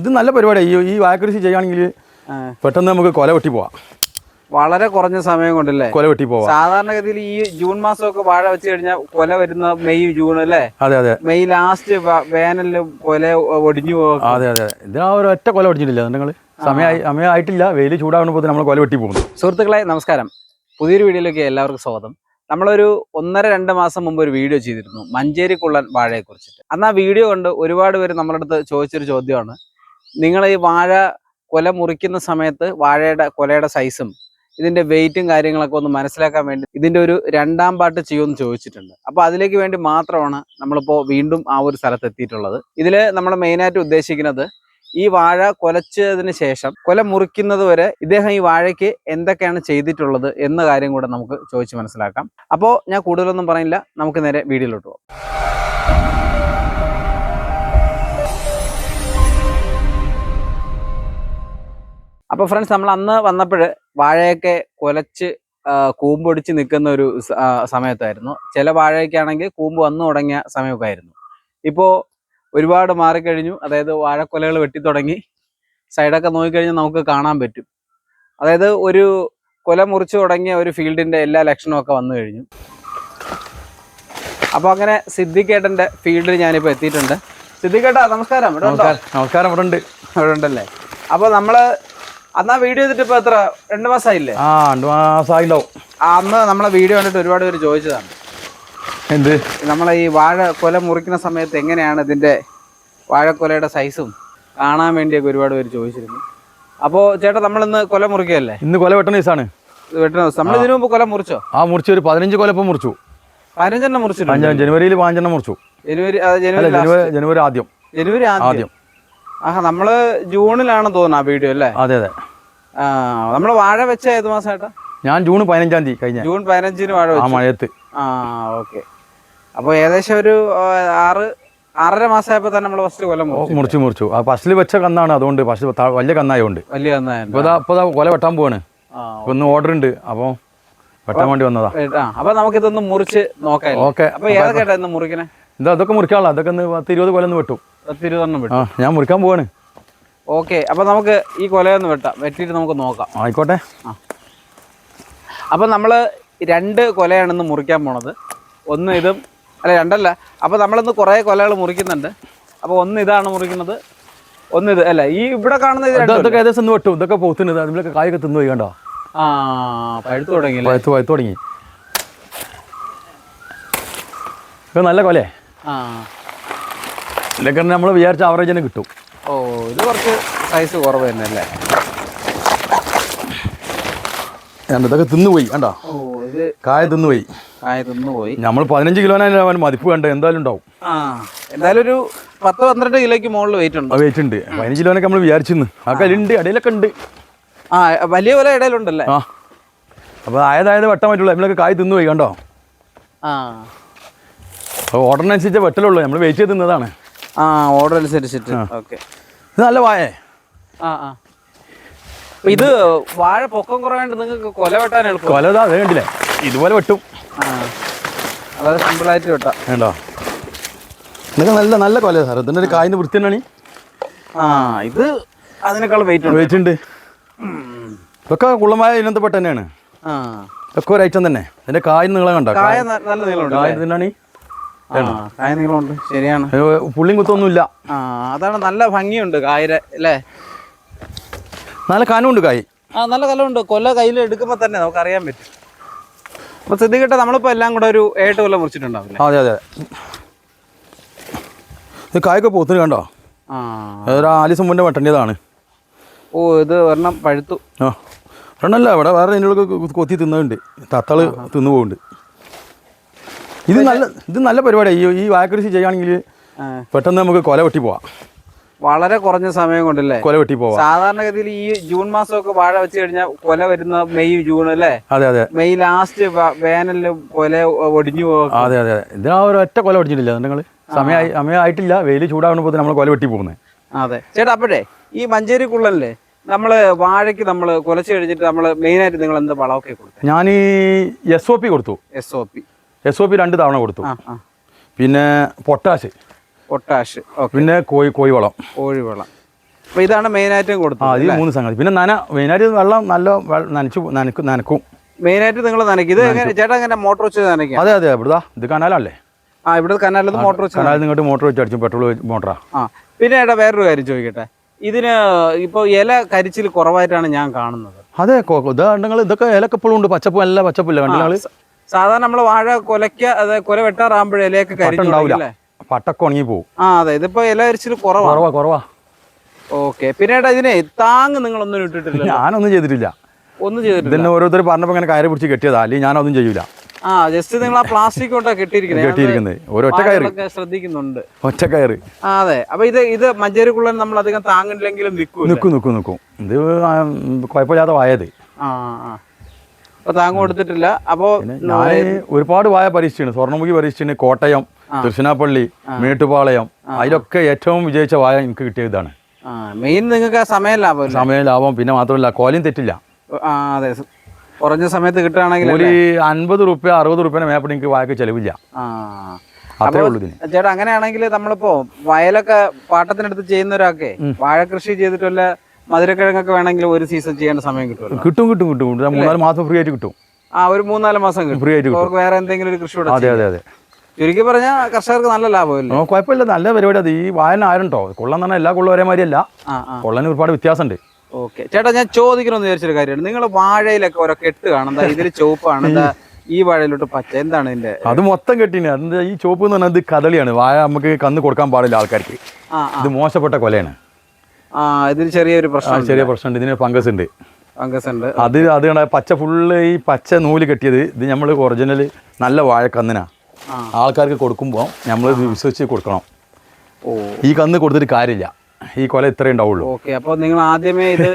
ഇത് നല്ല പരിപാടിയാണ് ഈ ഈ വാഴക്കൃഷി ചെയ്യുകയാണെങ്കിൽ പെട്ടെന്ന് നമുക്ക് കൊല വെട്ടി പോവാം. വളരെ കുറഞ്ഞ സമയം കൊണ്ടല്ലേ? കൊല വെട്ടി പോവാം. സാധാരണഗതിയിൽ ഈ ജൂൺ മാസമൊക്കെ വാഴ വെച്ച് കഴിഞ്ഞാൽ കൊല വരുന്ന മെയ് ജൂൺ അല്ലേ? അതെ അതെ. മെയ് ലാസ്റ്റ് വേനലിൽ കൊല ഒടിഞ്ഞു പോകും. അതെ അതെ ഇതിനാ ഒരു ഒറ്റ കൊല ഒടിഞ്ഞിട്ടില്ല. നിങ്ങൾ സമയമായി സമയമായിട്ടില്ല. വെയിൽ ചൂടാകുമ്പോൾ നമ്മൾ കൊല വെട്ടി പോകുന്നു സുഹൃത്തുക്കളെ നമസ്കാരം. പുതിയൊരു വീഡിയോയിലേക്ക് എല്ലാവർക്കും സ്വാഗതം. നമ്മളൊരു ഒന്നര രണ്ട് മാസം മുമ്പ് ഒരു വീഡിയോ ചെയ്തിരുന്നു. മഞ്ചേരി കുള്ളൻ വാഴയെ കുറിച്ചിട്ട് അന്ന് ആ വീഡിയോ കൊണ്ട് ഒരുപാട് പേര് നമ്മുടെ അടുത്ത് ചോദിച്ചൊരു ചോദ്യമാണ്. നിങ്ങൾ ഈ വാഴ കൊല മുറിക്കുന്ന സമയത്ത് വാഴയുടെ കൊലയുടെ സൈസും ഇതിന്റെ വെയിറ്റും കാര്യങ്ങളൊക്കെ ഒന്ന് മനസ്സിലാക്കാൻ വേണ്ടി ഇതിന്റെ ഒരു രണ്ടാം പാട്ട് ചെയ്യുമെന്ന് ചോദിച്ചിട്ടുണ്ട്. അപ്പോൾ അതിലേക്ക് വേണ്ടി മാത്രമാണ് നമ്മളിപ്പോ വീണ്ടും ആ ഒരു സ്ഥലത്ത് എത്തിയിട്ടുള്ളത്. ഇതിൽ നമ്മൾ മെയിനായിട്ട് ഉദ്ദേശിക്കുന്നത് ഈ വാഴ കൊലച്ചതിന് ശേഷം കൊല മുറിക്കുന്നത് വരെ ഇദ്ദേഹം ഈ വാഴയ്ക്ക് എന്തൊക്കെയാണ് ചെയ്തിട്ടുള്ളത് എന്ന കാര്യം കൂടെ നമുക്ക് ചോദിച്ച് മനസ്സിലാക്കാം. അപ്പോൾ ഞാൻ കൂടുതലൊന്നും പറയില്ല നമുക്ക് നേരെ വീഡിയോയിലോട്ട് പോകാം. അപ്പോൾ ഫ്രണ്ട്സ് നമ്മൾ അന്ന് വന്നപ്പോൾ വാഴയൊക്കെ കൊലച്ച് കൂമ്പൊടിച്ച് നിൽക്കുന്ന ഒരു സമയത്തായിരുന്നു. ചില വാഴയ്ക്കാണെങ്കിൽ കൂമ്പ് വന്നു തുടങ്ങിയ സമയമൊക്കെ ആയിരുന്നു. ഇപ്പോൾ ഒരുപാട് മാറിക്കഴിഞ്ഞു. അതായത് വാഴക്കൊലകൾ വെട്ടി തുടങ്ങി സൈഡൊക്കെ നോക്കിക്കഴിഞ്ഞാൽ നമുക്ക് കാണാൻ പറ്റും. അതായത് ഒരു കൊല മുറിച്ചു തുടങ്ങിയ ഒരു ഫീൽഡിന്റെ എല്ലാ ലക്ഷണവും ഒക്കെ വന്നു കഴിഞ്ഞു. അപ്പോൾ അങ്ങനെ സിദ്ധിക്കേട്ടന്റെ ഫീൽഡിൽ ഞാനിപ്പോൾ എത്തിയിട്ടുണ്ട്. സിദ്ധിക്കേട്ടാ നമസ്കാരം. ഇവിടെ നമസ്കാരം. ഇവിടെ ഉണ്ട് ഇവിടെ ഉണ്ടല്ലേ അപ്പോൾ നമ്മൾ അന്ന് ആ വീഡിയോ ചെയ്തിട്ട് ഇപ്പൊ എത്ര? രണ്ടു മാസമായില്ലേ ആ രണ്ടു മാസമായിണ്ടാവും അന്ന് നമ്മളെ വീഡിയോ കണ്ടിട്ട് ഒരുപാട് പേര് ചോദിച്ചതാണ്. എന്ത്? നമ്മളെ ഈ വാഴ കൊല മുറിക്കുന്ന സമയത്ത് എങ്ങനെയാണ് ഇതിന്റെ വാഴക്കൊലയുടെ സൈസും കാണാൻ വേണ്ടിയൊക്കെ ഒരുപാട് പേര് ചോദിച്ചിരുന്നു. അപ്പോ ചേട്ടാ നമ്മളിന്ന് കൊല മുറിക്കുകയല്ലേ ഇന്ന് കൊല വെട്ടുന്ന ദിവസമാണ് വെട്ടണ ദിവസം. നമ്മൾ ഇതിനു മുമ്പ് കൊല മുറിച്ചോ? ആ മുറിച്ച് ഒരു പതിനഞ്ച് കൊല ഇപ്പം മുറിച്ചു. പതിനഞ്ചെണ്ണം അഞ്ച് ജനുവരിയിൽ പതിനഞ്ചെണ്ണം മുറിച്ചു. ജനുവരി ജനുവരി ജനുവരി ആദ്യം. ജനുവരി ആദ്യം. ആഹാ നമ്മൾ ജൂണിലാണ് തോന്നുന്നു ആ വീഡിയോ അല്ലേ? അതെ അതെ. നമ്മൾ വാഴ വെച്ച ഏത് മാസം ചേട്ടാ ഞാൻ ജൂൺ പതിനഞ്ചാം തീയതി കഴിഞ്ഞ. ജൂൺ പതിനഞ്ചിന് വാഴ ആ മഴയത്ത്. ആ ഓക്കെ. അപ്പോൾ ഏകദേശം ഒരു ആറ് ആറര മാസമായപ്പോൾ തന്നെ നമ്മൾ ഫസ്റ്റ് കൊല്ലം മുറിച്ചു. മുറിച്ചു ആ ഫസ്റ്റിൽ വെച്ച കന്നാണ്. അതുകൊണ്ട് ഫസ്റ്റ് വലിയ കന്നായതുകൊണ്ട് വലിയ കന്നായ ഇപ്പോൾ ഇപ്പോൾ കൊല വെട്ടാൻ പോവാണ്. ഒന്ന് ഓർഡർ ഉണ്ട്. അപ്പോൾ വെട്ടാൻ വേണ്ടി വന്നതാ. അപ്പൊ നമുക്കിതൊന്ന് മുറിച്ച് നോക്കാം ഓക്കെ. അപ്പൊ ഏതൊക്കെ ഇന്ന് മുറിക്കണേ? എന്താ അതൊക്കെ മുറിക്കാനുള്ള അതൊക്കെ ഒന്ന് പത്ത് ഇരുപത് കൊല ഒന്ന് വെട്ടും. പത്ത് ഇരുപതെണ്ണം വിട്ടു. ആ ഞാൻ മുറിക്കാൻ പോവാണ്. ഓക്കെ അപ്പൊ നമുക്ക് ഈ കൊലയൊന്ന് വെട്ടാം. വെട്ടിയിട്ട് നമുക്ക് നോക്കാം. ആയിക്കോട്ടെ. ആ. അപ്പൊ നമ്മൾ രണ്ട് കൊലയാണ് ഇന്ന് മുറിക്കാൻ പോണത്. ഒന്ന് ഇതും അല്ല രണ്ടല്ല. അപ്പൊ നമ്മളിന്ന് കുറേ കൊലകൾ മുറിക്കുന്നുണ്ട്. അപ്പൊ ഒന്ന് ഇതാണ് മുറിക്കുന്നത്. ഒന്ന് ഇത് അല്ല ഈ ഇവിടെ കാണുന്ന ഇത് ഇത് രണ്ടും അതൊക്കെ ഏകദേശം ഒന്ന് വെട്ടും. ഇതൊക്കെ പോത്തുന്നത് അതിലൊക്കെ കായൊക്കെ തിന്നു പോയി കണ്ടോ? ആ പഴുത്തു തുടങ്ങിയില്ലേ? പഴുത്ത് പഴുത്ത് തുടങ്ങി. ഇത് നല്ല കൊലേ ഇതൊക്കെ നമ്മൾ വിചാരിച്ച ആവറേജ് തന്നെ കിട്ടും. ഓ ഇത് കുറച്ച് സൈസ് കുറവ് തന്നെ അല്ലേ? ഇതൊക്കെ തിന്നുപോയി കണ്ടോ? കായ തിന്നുപോയി കായ തിന്നുപോയി നമ്മൾ പതിനഞ്ച് കിലോനായാലും അവൻ മതിപ്പ് കണ്ട് എന്തായാലും ഉണ്ടാവും. എന്തായാലും ഒരു പത്ത് പന്ത്രണ്ട് കിലോയ്ക്ക് മുകളിൽ വെയിറ്റ് ഉണ്ട്. വെയിറ്റ് ഉണ്ട്. പതിനഞ്ച് കിലോനൊക്കെ നമ്മൾ വിചാരിച്ചിന്ന് ആ കല്ലുണ്ട് ഇടയിലൊക്കെ ഉണ്ട്. ആ വലിയ പോലെ ഇടയിലുണ്ടല്ലേ? ആ. അപ്പോൾ ആയതായത് വെട്ടാൻ പറ്റുള്ളൂ നമ്മളൊക്കെ കായ് തിന്നുപോയി കണ്ടോ? ആ. ഓർഡറിനനുസരിച്ച് വെട്ടലുള്ളൂ നമ്മൾ വെയിറ്റ് ചെയ്ത് തിന്നതാണ് ആ ഓർഡർ അനുസരിച്ചിട്ട്. ഓക്കെ ഇത് നല്ല വായേ. ആ ആ. ഇത് വാഴ പൊക്കം കുറവായിട്ട് നിങ്ങൾക്ക് കൊല വെട്ടാൻ എളുപ്പം. കൊല അത് കണ്ടില്ലേ? ഇതുപോലെ വെട്ടും. ആ. വളരെ സിമ്പിളായിട്ട് വെട്ടാം. വേണ്ടോ ഇതൊക്കെ നല്ല നല്ല കൊല സാർ ഇതിന്റെ ഒരു കായിന്റെ വൃത്തി തന്നെയാണ്. ആ ഇത് അതിനേക്കാൾ വെയിറ്റ് ഉണ്ട്. വെയിറ്റ് ഉണ്ട്. ഇതൊക്കെ കുള്ളമായ ഇനന്തപ്പെട്ട തന്നെയാണ് ആ. ഇതൊക്കെ ഒരു ഐറ്റം തന്നെ. ഇതിന്റെ കായ് നീളം കണ്ടോ? കായ നല്ല നീളമുണ്ട് കായ തന്നെയാണ് ആ കായ നീളമുണ്ട്. ശരിയാണ്. പുള്ളിയും കുത്തൊന്നുമില്ല. ആ അതാണ് നല്ല ഭംഗിയുണ്ട് കായര അല്ലേ നല്ല കനമുണ്ട് കായ്. ആ നല്ല കലമുണ്ട് കൊല്ല കയ്യിൽ എടുക്കുമ്പോൾ തന്നെ നമുക്ക് അറിയാൻ പറ്റും. അപ്പൊ ശ്രദ്ധിക്കട്ടെ നമ്മളിപ്പോ എല്ലാം കൂടെ ഒരു ഏട്ട് കൊല്ലം മുറിച്ചിട്ടുണ്ടാവില്ലേ? അതെ അതെ ഇത് കായൊക്കെ പോത്തിന് കണ്ടോ? ആ. ആലിസം മുന്നേ വെട്ടേണ്ടതാണ്. ഓ ഇത് ഒരെണ്ണം പഴുത്തു. ആ. ഒരെണ്ണല്ല ഇവിടെ വേറെ കൊത്തി തിന്നുന്നുണ്ട്. തത്തൾ തിന്നു പോകുന്നുണ്ട് ഇത് നല്ല ഇത് നല്ല പരിപാടിയാണ് ഈ ഈ വാഴക്കൃഷി ചെയ്യുകയാണെങ്കിൽ പെട്ടെന്ന് നമുക്ക് കൊല വെട്ടി പോവാം. വളരെ കുറഞ്ഞ സമയം കൊണ്ടല്ലേ? കൊല വെട്ടി പോവാം. സാധാരണഗതിയിൽ ഈ ജൂൺ മാസമൊക്കെ വാഴ വെച്ച് കഴിഞ്ഞാൽ കൊല വരുന്ന മെയ് ജൂൺ അല്ലേ? അതെ അതെ. മെയ് ലാസ്റ്റ് വേനലിൽ കൊല ഒടിഞ്ഞു പോകും അതെ അതെ ഇത് ഇതിനാ ഒരു ഒറ്റ കൊല ഒടിഞ്ഞിട്ടില്ല. നിങ്ങൾ സമയമായി സമയമായിട്ടില്ല. വെയിൽ ചൂടാകുമ്പോൾ നമ്മൾ കൊല വെട്ടി പോകുന്നത് അതെ. ചേട്ടാ അപ്പോഴേ ഈ മഞ്ചേരി കുള്ളല്ലേ നമ്മൾ വാഴയ്ക്ക് നമ്മൾ കുലച്ച് കഴിഞ്ഞിട്ട് നമ്മൾ മെയിനായിട്ട് നിങ്ങൾ എന്ത് വളമൊക്കെ കൊടുത്തു? ഞാൻ ഈ എസ് ഒ പി കൊടുത്തു. S O P S O P രണ്ട് തവണ കൊടുത്തു. ആ ആ. പിന്നെ പൊട്ടാഷ്. പൊട്ടാഷ്. പിന്നെ കോഴി കോഴിവളം. കോഴിവളം. അപ്പോൾ ഇതാണ് ആ കൊടുത്തത് ഈ മൂന്ന് സംഗതി. പിന്നെ നന മെയിനായിട്ട് വെള്ളം നല്ല നനച്ചു നനക്കും നനക്കും. മെയിനായിട്ട് നിങ്ങൾ നനയ്ക്കും. ഇത് എങ്ങനെ ചേട്ടാ എങ്ങനെ മോട്ടോർ വെച്ച് നനയ്ക്കും? അതെ അതെ ഇവിടുതാ. ഇത് കനാലല്ലേ? ആ ഇവിടെ കനാലത് മോട്ടോർ വെച്ച് കനാലിൽ നിങ്ങോട്ട് മോട്ടോർ വെച്ച് അടിച്ചു പെട്രോൾ മോട്ടറാ. ആ പിന്നെ ഏട്ടാ വേറൊരു കാര്യം ചോദിക്കട്ടെ. ഇതിന് ഇപ്പോൾ ഇല കരിച്ചിൽ കുറവായിട്ടാണ് ഞാൻ കാണുന്നത്. അതെ നിങ്ങൾ ഇതൊക്കെ ഇലക്കെ ഇപ്പോഴും ഉണ്ട്. പച്ചപ്പ് നല്ല പച്ചപ്പില്ല കണ്ടില്ല നിങ്ങൾ സാധാരണ നമ്മൾ വാഴ കൊലയ്ക്ക അതായത് കൊല വെട്ടാറാകുമ്പോഴേ ഇലയൊക്കെ കരിഞ്ഞു ഉണ്ടാവില്ല. പട്ടൊക്കെ ഉണങ്ങി പോകും ആ അതെ. ഇതിപ്പോ ഇല അരിച്ചിൽ കുറവാ. കുറവാ ഓക്കെ. പിന്നെ ഇതിനെ താങ് നിങ്ങളൊന്നും ഇട്ടിട്ടില്ല ഞാനൊന്നും ചെയ്തിട്ടില്ല. ഒന്നും ചെയ്തിട്ടില്ല. ഇതന്നെ ഓരോരുത്തർ പറഞ്ഞപ്പോ ഇങ്ങനെ കയറി പിടിച്ച് കെട്ടിയതാ. അല്ലെങ്കിൽ ഞാനൊന്നും ചെയ്യൂല. ആ ജസ്റ്റ് നിങ്ങൾ ആ പ്ലാസ്റ്റിക് കൊണ്ടാ കെട്ടിയിരിക്കുന്നത് കെട്ടിയിരിക്കുന്നത് ഒരൊറ്റ കയറ്. ശ്രദ്ധിക്കുന്നുണ്ട്. ഒറ്റ കയറ്. അതെ. അപ്പൊ ഇത് ഇത് മഞ്ചേരിക്കുള്ളൻ നമ്മൾ അധികം താങ്ങില്ലെങ്കിലും നിൽക്കും നിൽക്കും നിൽക്കും നിൽക്കും ഇത് കുഴപ്പമില്ലാതെ വായത്. ആ ആ. താങ്ങ് കൊടുത്തിട്ടില്ല. അപ്പോ ഞാൻ ഒരുപാട് വായ പരീക്ഷിച്ചിട്ടുണ്ട്. സ്വർണമുഖി പരീക്ഷിച്ചിട്ടുണ്ട്. കോട്ടയം തൃശ്ശിനാപ്പള്ളി മേട്ടുപാളയം അതിലൊക്കെ ഏറ്റവും വിജയിച്ച വായ എനിക്ക് കിട്ടിയതാണ് മെയിൻ നിങ്ങൾക്ക് ആ സമയം ലാഭം സമയം ലാഭം. പിന്നെ മാത്രമല്ല കോലയും തെറ്റില്ല. അതെ. കുറഞ്ഞ സമയത്ത് കിട്ടുകയാണെങ്കിൽ ഒരു അൻപത് റുപ്യ അറുപത് റുപ്യനെ മേപ്പിട്ട് എനിക്ക് വായക്ക് ചെലവില്ല. ചേട്ടാ അങ്ങനെയാണെങ്കിൽ നമ്മളിപ്പോ വയലൊക്കെ പാട്ടത്തിനടുത്ത് ചെയ്യുന്ന ഒരാൾക്ക് വാഴ കൃഷി ചെയ്തിട്ട് വല്ല മധുരക്കിഴങ്ങൊക്കെ വേണമെങ്കിൽ ഒരു സീസൺ ചെയ്യേണ്ട സമയം കിട്ടും കിട്ടും കിട്ടും. കിട്ടും മൂന്നാൽ മാസം ഫ്രീ ആയിട്ട് കിട്ടും. ആ ഒരു മൂന്നാൽ മാസം കിട്ടും. ഫ്രീ ആയിട്ട് കിട്ടും. അവർക്ക് വേറെ എന്തെങ്കിലും ഒരു കൃഷി അതെ അതെ അതെ. ചുരുക്കി പറഞ്ഞാൽ കർഷകർക്ക് നല്ല ലാഭമല്ലേ? കുഴപ്പമില്ല. നല്ല പരിപാടി അത്. ഈ വായന ആരുണ്ടോ? കൊള്ളം തന്നെ എല്ലാ കൊള്ളും ഒരേ മാതിരിയല്ല കൊള്ളന് ഒരുപാട് വ്യത്യാസമുണ്ട്. ഓക്കെ. ചേട്ടാ ഞാൻ ചോദിക്കണമെന്ന് വിചാരിച്ചൊരു കാര്യമാണ് നിങ്ങൾ വാഴയിലൊക്കെ ഓരോ കെട്ട് കാണുന്ന ഇതിൽ ചുവപ്പാണ്? എന്താ ഈ വാഴയിലോട്ട് പച്ച? എന്താണ് ഇതിന്റെ അത് മൊത്തം കെട്ടിന്. എന്താ ഈ ചുവപ്പ് എന്ന് പറഞ്ഞാൽ ഇത് കദളിയാണ്. വാഴ നമുക്ക് കന്ന് കൊടുക്കാൻ പാടില്ല ആൾക്കാർക്ക്. ഇത് മോശപ്പെട്ട കൊലയാണ്. ആ ഇതിൽ ചെറിയൊരു പ്രശ്നം ചെറിയ പ്രശ്നമുണ്ട്. ഇതിന് ഫംഗസ് ഉണ്ട്. ഫംഗസ് ഉണ്ട്. അത് അത് പച്ച ഫുള്ള് ഈ പച്ച നൂൽ കെട്ടിയത് ഇത് നമ്മൾ ഒറിജിനൽ നല്ല വാഴക്കന്നിനാ. ആൾക്കാർക്ക് കൊടുക്കുമ്പോൾ നമ്മൾ വിശ്വസിച്ച് കൊടുക്കണം. ഓ. ഈ കന്ന് കൊടുത്തിട്ട് കാര്യമില്ല. ഈ കൊല ഇത്രേ ഉണ്ടാവുള്ളൂ. അപ്പോൾ അപ്പൊ നിങ്ങൾ ആദ്യമേ ഇത്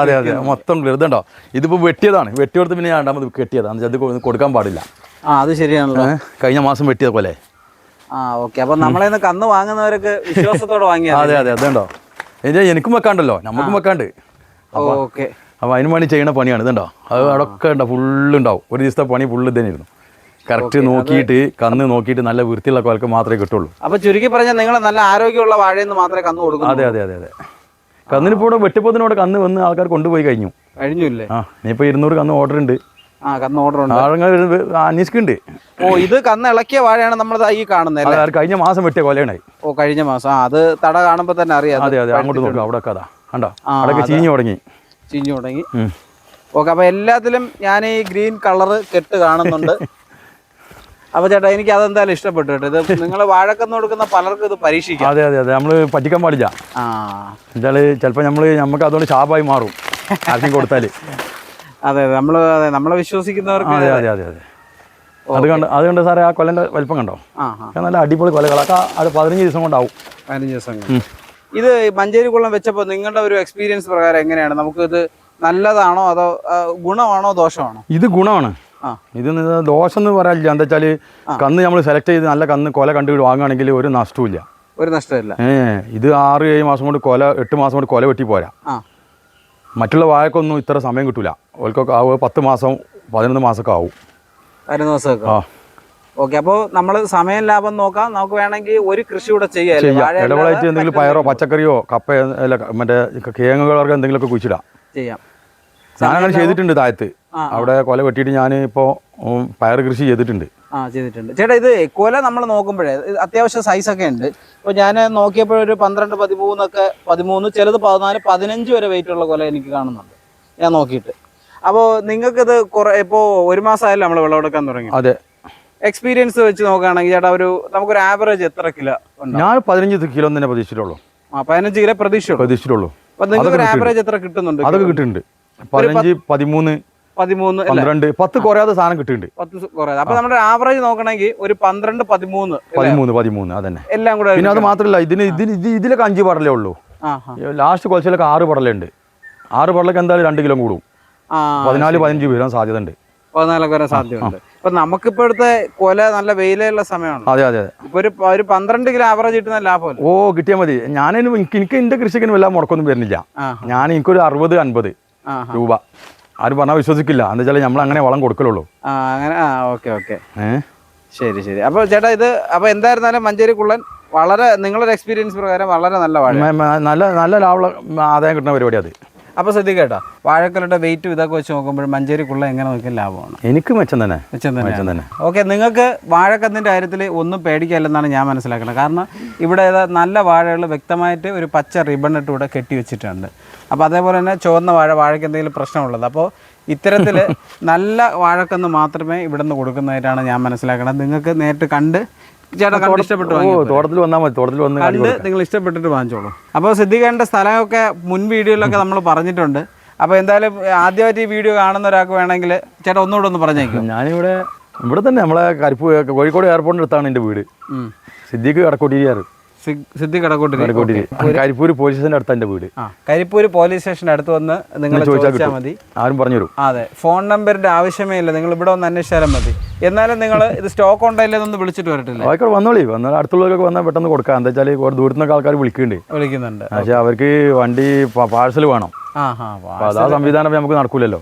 അതെ അതെ. മൊത്തം ഇതുണ്ടോ? ഇതിപ്പോൾ വെട്ടിയതാണ്. വെട്ടി കൊടുത്ത് പിന്നെ ഞാൻ രണ്ടാമത് കെട്ടിയതാണ് അത് കൊടുക്കാൻ പാടില്ല. ആ അത് ശരിയാണല്ലോ. കഴിഞ്ഞ മാസം വെട്ടിയത് പോലെ ആ ഓക്കെ. അപ്പൊ നമ്മളെ കന്ന് വാങ്ങുന്നവരൊക്കെ വിശ്വാസത്തോടെ വാങ്ങിയ അതെ അതെ. അതുണ്ടോ? എനിക്കും വെക്കാണ്ടല്ലോ നമുക്കും വെക്കാണ്ട്. ഓക്കെ. അപ്പോൾ അതിന് വേണ്ടി ചെയ്യുന്ന പണിയാണ് ഇതുണ്ടോ? അത് അവിടെയൊക്കെ ഉണ്ടോ ഫുള്ള് ഉണ്ടാവും ഒരു ദിവസത്തെ പണി ഫുള്ള് ഇതന്നെയായിരുന്നു. കറക്റ്റ് നോക്കിയിട്ട് കന്ന് നോക്കിയിട്ട് നല്ല വൃത്തിയുള്ള കൊലക്ക് മാത്രമേ കിട്ടുള്ളൂ. അപ്പൊ ചുരുക്കി പറഞ്ഞാൽ നിങ്ങൾ നല്ല ആരോഗ്യമുള്ള വാഴയെന്ന് മാത്രമേ കന്ന് കൊടുക്കൂ അതെ അതെ അതെ അതെ. കന്നിനിപ്പോൾ ഇവിടെ വെട്ടിപ്പത്തിനോട് കന്ന് വന്ന് ആൾക്കാർ കൊണ്ടുപോയി കഴിഞ്ഞു. കഴിഞ്ഞില്ലേ ആ ഇനിയിപ്പോൾ ഇരുന്നൂറ് കന്ന് ഓർഡർ ഉണ്ട്. ആ കന്ന് ഓർഡർ ഉണ്ട്. ആളുകൾ അന്വേഷിക്കുന്നുണ്ട്. ഓ ഇത് കന്ന് ഇളക്കിയ വാഴയാണ് നമ്മൾ ഈ കാണുന്നത് അല്ലേ? കഴിഞ്ഞ മാസം വെട്ടിയ കൊലയാണായി ഓ കഴിഞ്ഞ മാസം. അത് തട കാണുമ്പോ തന്നെ അറിയാം. അത് അതെ അങ്ങോട്ട് നോക്കാം അവിടെ ഒക്കെ അതാ. കണ്ടോ? അവിടെ ചീഞ്ഞു തുടങ്ങി. ചീഞ്ഞു തുടങ്ങി. ഓക്കെ അപ്പൊ എല്ലാത്തിലും ഞാൻ ഈ ഗ്രീൻ കളറ് കെട്ട് കാണുന്നുണ്ട്. അപ്പൊ ചേട്ടാ എനിക്ക് അതെന്തായാലും ഇഷ്ടപ്പെട്ടു കേട്ടോ. ഇത് നിങ്ങൾ വാഴക്കന്ന് കൊടുക്കുന്ന പലർക്കും ഇത് പരീക്ഷിക്കാം. അതെ അതെ അതെ. നമ്മൾ പറ്റിക്കാൻ പാടില്ല. ആ. എന്തായാലും ചിലപ്പോൾ നമ്മൾ നമുക്ക് അതുകൊണ്ട് ശാപമായി മാറും. ആർക്കും കൊടുത്താൽ അതെ നമ്മൾ നമ്മൾ അതെ നമ്മളെ വിശ്വസിക്കുന്നവർക്ക് അതെ അതെ. അതെ അതെ അത്. കണ്ട് അത് കണ്ട് സാറേ ആ കൊല്ലന്റെ വലിപ്പം കണ്ടോ? നല്ല അടിപൊളി കൊലകളൊക്കെ അത് പതിനഞ്ച് ദിവസം കൊണ്ടാവും. പതിനഞ്ച് ദിവസം ഇത് മഞ്ചേരി കുളം വെച്ചപ്പോൾ നിങ്ങളുടെ ഒരു എക്സ്പീരിയൻസ് പ്രകാരം എങ്ങനെയാണ്? നമുക്ക് ഇത് നല്ലതാണോ അതോ ഗുണമാണോ ദോഷമാണോ? ഇത് ഗുണമാണ്. ഇത് ദോഷം എന്ന് പറയാനില്ല എന്താ വെച്ചാൽ കന്ന് നമ്മൾ സെലക്ട് ചെയ്ത് നല്ല കന്ന് കൊല കണ്ടു വാങ്ങുകയാണെങ്കിൽ ഒരു നഷ്ടവും ഇല്ല ഒരു നഷ്ടമില്ല ഏ ഇത് ആറ് ഏഴ് മാസം കൊണ്ട് കൊല എട്ട് മാസം കൊണ്ട് കൊല വെട്ടി പോരാ. മറ്റുള്ള വാഴക്കൊന്നും ഇത്ര സമയം കിട്ടൂല. ഓൽക്കൊക്കെ ആവുക പത്ത് മാസം പതിനൊന്ന് മാസമൊക്കെ ആവും. പതിനൊന്ന് മാസമൊക്കെ ആ. ഓക്കെ അപ്പോൾ നമ്മൾ സമയം ലാഭം നോക്കാം. നമുക്ക് വേണമെങ്കിൽ ഒരു കൃഷി കൂടെ ചെയ്യാം ഇടവളായിട്ട് എന്തെങ്കിലും പയറോ പച്ചക്കറിയോ കപ്പ മറ്റേ കിഴങ്ങുകളൊക്കെ എന്തെങ്കിലുമൊക്കെ കുഴിച്ചിടാം. ചെയ്യാം. ഞാനങ്ങനെ ചെയ്തിട്ടുണ്ട് താഴത്ത്. അവിടെ കൊല വെട്ടിയിട്ട് ഞാൻ ഇപ്പോൾ പയർ കൃഷി ചെയ്തിട്ടുണ്ട്. ആ ചെയ്തിട്ടുണ്ട്. ചേട്ടാ ഇത് കൊല നമ്മൾ നോക്കുമ്പോഴേ അത്യാവശ്യം സൈസ് ഒക്കെ ഉണ്ട്. ഇപ്പോൾ ഞാൻ നോക്കിയപ്പോഴൊരു പന്ത്രണ്ട് പതിമൂന്നൊക്കെ പതിമൂന്ന് ചിലത് പതിനാല് പതിനഞ്ച് വരെ വെയിറ്റ് ഉള്ള കൊല എനിക്ക് കാണുന്നുണ്ട്. ഞാൻ നോക്കിയിട്ട്. അപ്പോൾ നിങ്ങൾക്കിത് കുറേ ഇപ്പോൾ ഒരു മാസമായല്ലോ നമ്മൾ വിളവെടുക്കാൻ തുടങ്ങി. അതെ. എക്സ്പീരിയൻസ് വെച്ച് നോക്കുകയാണെങ്കിൽ ചേട്ടാ ഒരു നമുക്കൊരു ആവറേജ് എത്ര കിലോ ഉണ്ട്? ഞാൻ പതിനഞ്ച് കിലോ തന്നെ പ്രതീക്ഷിച്ചിട്ടുള്ളൂ. ആ പതിനഞ്ച് കിലോ പ്രതീക്ഷിച്ചു പ്രതീക്ഷിച്ചിട്ടുള്ളൂ. അപ്പോൾ നിങ്ങൾക്ക് ഒരു ആവറേജ് എത്ര കിട്ടുന്നുണ്ട് അതൊക്കെ കിട്ടുന്നുണ്ട് പതിനഞ്ച് പതിമൂന്ന് പതിമൂന്ന് പന്ത്രണ്ട്. പത്ത് കുറയാതെ സാധനം കിട്ടുന്നുണ്ട് പത്ത് കുറയാതെ. അപ്പൊ നമ്മുടെ ആവറേജ് നോക്കണമെങ്കിൽ ഒരു പന്ത്രണ്ട് പതിമൂന്ന് പതിമൂന്ന് പതിമൂന്ന്. അതന്നെ. എല്ലാം കൂടെ പിന്നെ അത് മാത്രമല്ല ഇതിന് ഇതിന് ഇത് ഇതിലൊക്കെ അഞ്ച് പടലേ ഉള്ളൂ. ലാസ്റ്റ് കൊലച്ചിലൊക്കെ ആറ് പടലുണ്ട് ആറ് പടലൊക്കെ എന്തായാലും രണ്ട് കിലോ കൂടും. പതിനാല് പതിനഞ്ച് വരാൻ സാധ്യത ഉണ്ട് പതിനാലൊക്കെ വരാൻ സാധ്യതയുണ്ട്. ഇപ്പൊ നമുക്കിപ്പോഴത്തെ കൊല നല്ല വെയിലുള്ള സമയമാണ് അതെ അതെ അതെ. ഇപ്പൊ ഒരു ഒരു പന്ത്രണ്ട് കിലോ ആവറേജ് കിട്ടുന്ന ലാഭമല്ല? ഓ കിട്ടിയാൽ മതി. ഞാനതിന് എനിക്ക് എനിക്ക് കൃഷിക്കൊന്നും കൃഷിക്ക് വല്ല മുടക്കൊന്നും വരുന്നില്ല. ഞാൻ എനിക്കൊരു അറുപത് അൻപത് രൂപ. ആരും പറഞ്ഞാൽ വിശ്വസിക്കില്ല. എന്താ വെച്ചാൽ നമ്മൾ അങ്ങനെ വളം കൊടുക്കലുള്ളൂ. ആ അങ്ങനെ ആ ഓക്കെ ഓക്കെ. ഏഹ് ശരി ശരി. അപ്പൊ ചേട്ടാ ഇത് അപ്പൊ എന്തായിരുന്നാലും മഞ്ചേരി കുള്ളൻ വളരെ നിങ്ങളുടെ എക്സ്പീരിയൻസ് പ്രകാരം വളരെ നല്ല വാഴ നല്ല നല്ല ലാഭമുള്ള ആദായം കിട്ടുന്ന പരിപാടി അത്. അപ്പോൾ ശ്രദ്ധിക്കട്ടോ വാഴക്കലയുടെ വെയിറ്റും ഇതൊക്കെ വെച്ച് നോക്കുമ്പോൾ മഞ്ചേരി കുള്ള എങ്ങനെ നോക്കിയാൽ ലാഭമാണ്. എനിക്ക് മെച്ചം തന്നെ. മെച്ചം മെച്ചം തന്നെ. ഓക്കെ നിങ്ങൾക്ക് വാഴക്കന്നിന്റെ കാര്യത്തിൽ ഒന്നും പേടിക്കാനില്ലെന്നാണ് ഞാൻ മനസ്സിലാക്കുന്നത്. കാരണം ഇവിടെ നല്ല വാഴകൾ വ്യക്തമായിട്ട് ഒരു പച്ച റിബൺ ഇട്ട് ഇവിടെ കെട്ടി വെച്ചിട്ടുണ്ട്. അപ്പോൾ അതേപോലെ തന്നെ ചുവന്ന വാഴ വാഴയ്ക്ക് എന്തെങ്കിലും പ്രശ്നമുള്ളത്. അപ്പോൾ ഇത്തരത്തിൽ നല്ല വാഴക്കന്ന് മാത്രമേ ഇവിടെ നിന്ന് കൊടുക്കുന്നതായിട്ടാണ് ഞാൻ മനസ്സിലാക്കുന്നത്. നിങ്ങൾക്ക് നേരിട്ട് കണ്ട് ചേട്ടാ കണ്ട് ഇഷ്ടപ്പെട്ടു. തോട്ടത്തിൽ വന്നാൽ മതി. തോട്ടത്തിൽ വന്ന് കണ്ട് നിങ്ങൾ ഇഷ്ടപ്പെട്ടിട്ട് വാങ്ങിച്ചോളൂ. അപ്പോൾ സിദ്ധിക്കേണ്ട സ്ഥലമൊക്കെ മുൻ വീഡിയോയിലൊക്കെ നമ്മൾ പറഞ്ഞിട്ടുണ്ട്. അപ്പോൾ എന്തായാലും ആദ്യമായിട്ട് ഈ വീഡിയോ കാണുന്ന ഒരാൾക്ക് വേണമെങ്കിൽ ചേട്ടാ ഒന്നുകൂടെ ഒന്ന് പറഞ്ഞേക്കും. ഞാനിവിടെ ഇവിടെ തന്നെ നമ്മളെ കരിപ്പൂ കോഴിക്കോട് എയർപോർട്ടിന്റെ അടുത്താണ് എന്റെ വീട്. സിദ്ദീഖ് കടക്കോട്ടിരിയാറ്. സിദ്ധി കടക്കോട്ടിരി. കരിപ്പൂർ പോലീസ് സ്റ്റേഷന്റെ അടുത്ത് എന്റെ വീട്. കരിപ്പൂർ പോലീസ് സ്റ്റേഷന്റെ അടുത്ത് വന്ന് നിങ്ങൾ ചോദിച്ചാൽ മതി. ആരും പറഞ്ഞു തരും അതെ. ഫോൺ നമ്പറിന്റെ ആവശ്യമേ ഇല്ല. നിങ്ങൾ ഇവിടെ ഒന്ന് അന്വേഷിച്ചാലും മതി. എന്നാലും നിങ്ങൾ ഇത് സ്റ്റോക്ക് ഉണ്ടല്ലെന്നൊന്ന് വിളിച്ചിട്ട് വരട്ടില്ല ആയിക്കോട്ടെ വന്നോളി. വന്നാൽ അടുത്തുള്ളവരൊക്കെ വന്നാൽ പെട്ടെന്ന് കൊടുക്കാം. എന്താ വെച്ചാൽ കുറേ ദൂരത്തു നിന്നൊക്കെ ആൾക്കാർ വിളിക്കുന്നുണ്ട്. വിളിക്കുന്നുണ്ട്. പക്ഷേ അവർക്ക് വണ്ടി പാഴ്സൽ വേണം. ആ സംവിധാനം നമുക്ക് നടക്കൂലല്ലോ.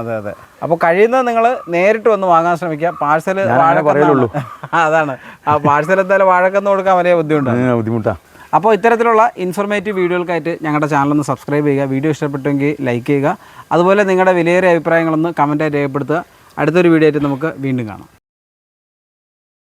അതെ അതെ. അപ്പൊ കഴിയുന്നത് നിങ്ങൾ നേരിട്ട് വന്ന് വാങ്ങാൻ ശ്രമിക്കുക. പാഴ്സൽ വാഴക്കറിയുള്ളൂ അതാണ്. ആ പാഴ്സൽ എന്തായാലും വാഴക്കന്ന് കൊടുക്കാൻ വലിയ ബുദ്ധിമുട്ടാണ് ബുദ്ധിമുട്ടാ. അപ്പോൾ ഇത്തരത്തിലുള്ള ഇൻഫർമേറ്റീവ് വീഡിയോകൾക്കായിട്ട് ഞങ്ങളുടെ ചാനലൊന്ന് സബ്സ്ക്രൈബ് ചെയ്യുക. വീഡിയോ ഇഷ്ടപ്പെട്ടെങ്കിൽ ലൈക്ക് ചെയ്യുക. അതുപോലെ നിങ്ങളുടെ വിലയേറിയ അഭിപ്രായങ്ങളൊന്ന് കമന്റായിട്ട് രേഖപ്പെടുത്തുക. അടുത്തൊരു വീഡിയോ ആയിട്ട് നമുക്ക് വീണ്ടും കാണാം.